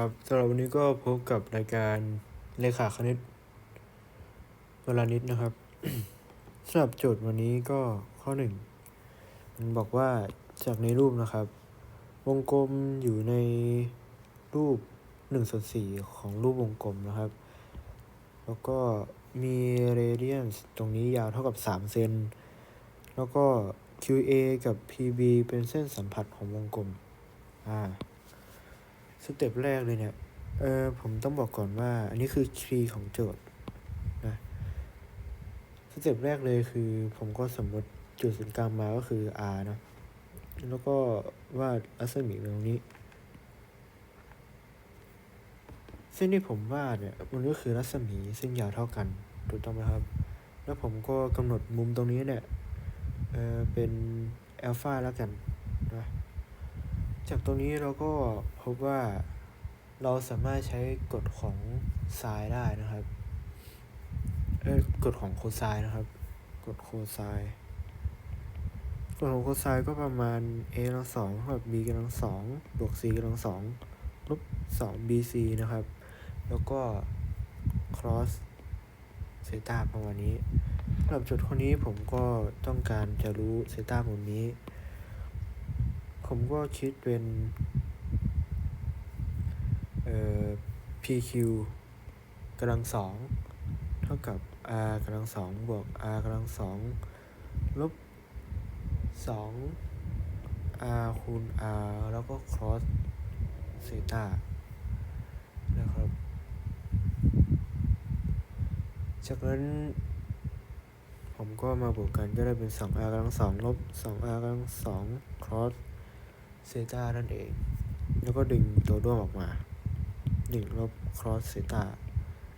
ครับสำหรับวันนี้ก็พบกับรายการเลขาคณิตเวลานิดนะครับสำหรับโจทย์วันนี้ก็ข้อหนึ่งมันบอกว่าจากในรูปนะครับ วงกลมอยู่ในรูป1ส่วน4ของรูปวงกลมนะครับ แล้วก็มีเรเดียนตรงนี้ยาวเท่ากับ3เซนแล้วก็ QA กับ PB เป็นเส้นสัมผัสของวงกลมอ่า สเต็ปแรกเลยเนี่ย เออผมต้องบอกก่อนว่า อันนี้คือคีย์ของโจทย์นะสเต็ปแรกเลยคือ ผมก็สมมติจุดศูนย์กลางมาก็คือ r นะ แล้วก็วาดรัศมีตรงนี้ เส้นที่ผมวาดเนี่ยมันก็คือรัศมีเส้นยาวเท่ากันถูกต้องไหมครับ แล้วผมก็กำหนดมุมตรงนี้เนี่ยเออเป็นอัลฟาแล้วกันนะ จากตรงนี้เราก็พบว่าเราสามารถใช้กฎของไซน์ได้นะครับเออกฎของโคไซน์นะครับ กฎโคไซน์กฎของโคไซน์ก็ประมาณ a กำลังสองเท่ากับ b กำลังสองบวก c กำลังสองลบสอง bc นะครับ แล้วก็ cross เซตาประมาณนี้สำหรับจุดข้อนี้ผมก็ต้องการจะรู้เซตามุมนี้ ผมก็คิดเป็น เอ่อ PQ กำลังสองเท่ากับ R กำลังสองบวก R กำลังสองลบสอง R คูณ R แล้วก็ cross เซตานะครับ จากนั้น ผมก็มาบวกกันก็ได้เป็น 2r กำลังสองลบ 2r กำลังสอง cross เซตานั่นเอง แล้วก็ดึงตัวร่วมออกมา1ลบ cross เซตา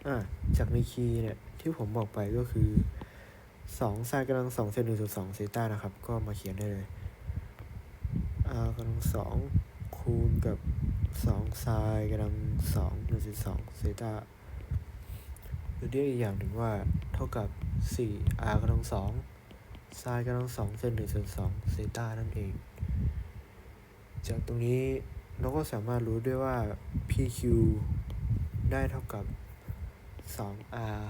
อะจากในคีย์เนี่ยที่ผมบอกไปก็คือ2ไซน์กำลัง2เซน1ส่วน2เซตานะครับ ก็มาเขียนได้เลย r กำลังสองคูณกับ2ไซน์กำลัง2 1ส่วน2เซตาหรือเรียกอีกอย่างหนึ่งว่าเท่ากับ 4r กำลังสองไซน์กำลัง2เซน1ส่วน2เซตานั่นเอง จากตรงนี้เราก็สามารถรู้ด้วยว่า PQ ได้เท่ากับ 2R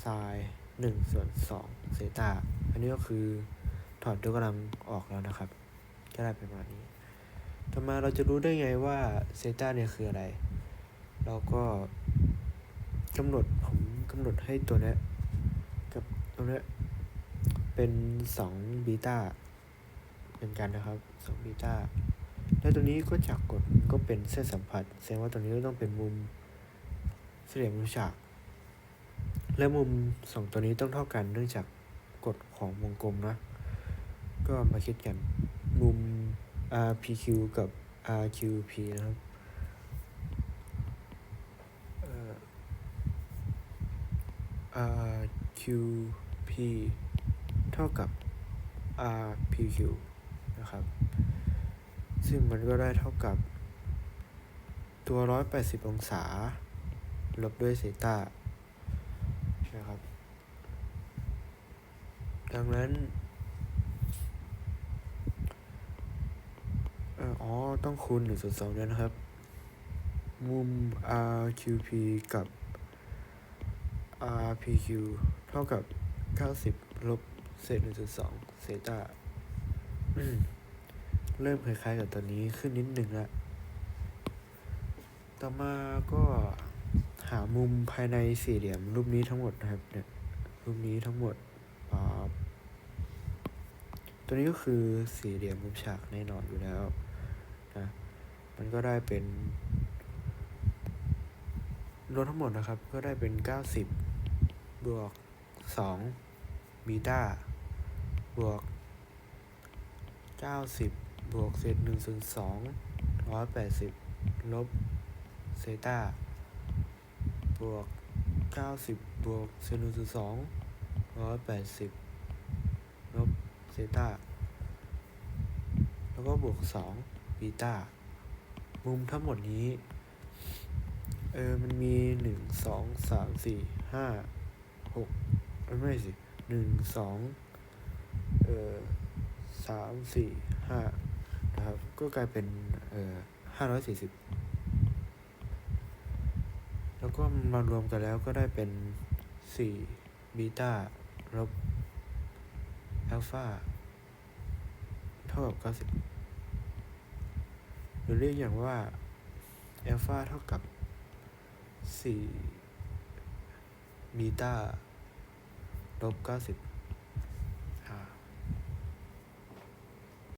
ไซน์1ส่วน2เซตาอันนี้ก็คือถอดยกกำลังออกแล้วนะครับ ก็ได้ประมาณนี้ ต่อมาเราจะรู้ได้ไงว่าเซตาเนี่ยคืออะไร เราก็กำหนดผมกำหนดให้ตัวเนี้ยกับตัวเนี้ยเป็น2บีตาเป็นกันนะครับ2บีตา แล้วตัวนี้ก็จากกฎก็เป็นเส้นสัมผัส แสดงว่าตัวนี้ก็ต้องเป็นมุมเหลี่ยมมุมฉาก และมุมสองตัวนี้ต้องเท่ากันเนื่องจากกฎของวงกลมนะ ก็มาคิดกัน มุม RPQ กับ RQP นะครับเอ่อ RQP เท่ากับ RPQ นะครับ ซึ่งมันก็ได้เท่ากับ ตัว 180 องศา ลบด้วยเซตานะครับ ดังนั้นอ๋อ ต้องคูณ1ส่วน2ด้วยนะครับ มุม RQP กับ RPQ เท่ากับ 90 ลบเศษ1ส่วน2เซตา เริ่มคล้ายๆกับตัวนี้ขึ้นนิดหนึ่งละต่อมาก็หามุมภายในสี่เหลี่ยมรูปนี้ทั้งหมดนะครับเนี่ยรูปนี้ทั้งหมดตัวนี้ก็คือสี่เหลี่ยมมุมฉากแน่นอนอยู่แล้วนะมันก็ได้เป็นรวมทั้งหมดนะครับ ก็ได้เป็น 90 บวก2บีตาบวก 90 บวกเศษหนึ่งส่วนสองร้อยแปดสิบลบเซต้าบวกเก้าสิบบวกเศษหนึ่งส่วนสองร้อยแปดสิบลบเซต้าแล้วก็บวกสองบีต้ามุมทั้งหมดนี้ เออ มันมีหนึ่งสองสามสี่ห้าหกไม่สิหนึ่งสองเออสามสี่ห้า นะครับ ก็กลายเป็นเอ่อห้าร้อยสี่สิบแล้วก็มารวมกันแล้วก็ได้เป็นสี่บีตาลบอัลฟาเท่ากับเก้าสิบหรือเรียกอย่างว่าอัลฟาเท่ากับสี่บีตาลบเก้าสิบ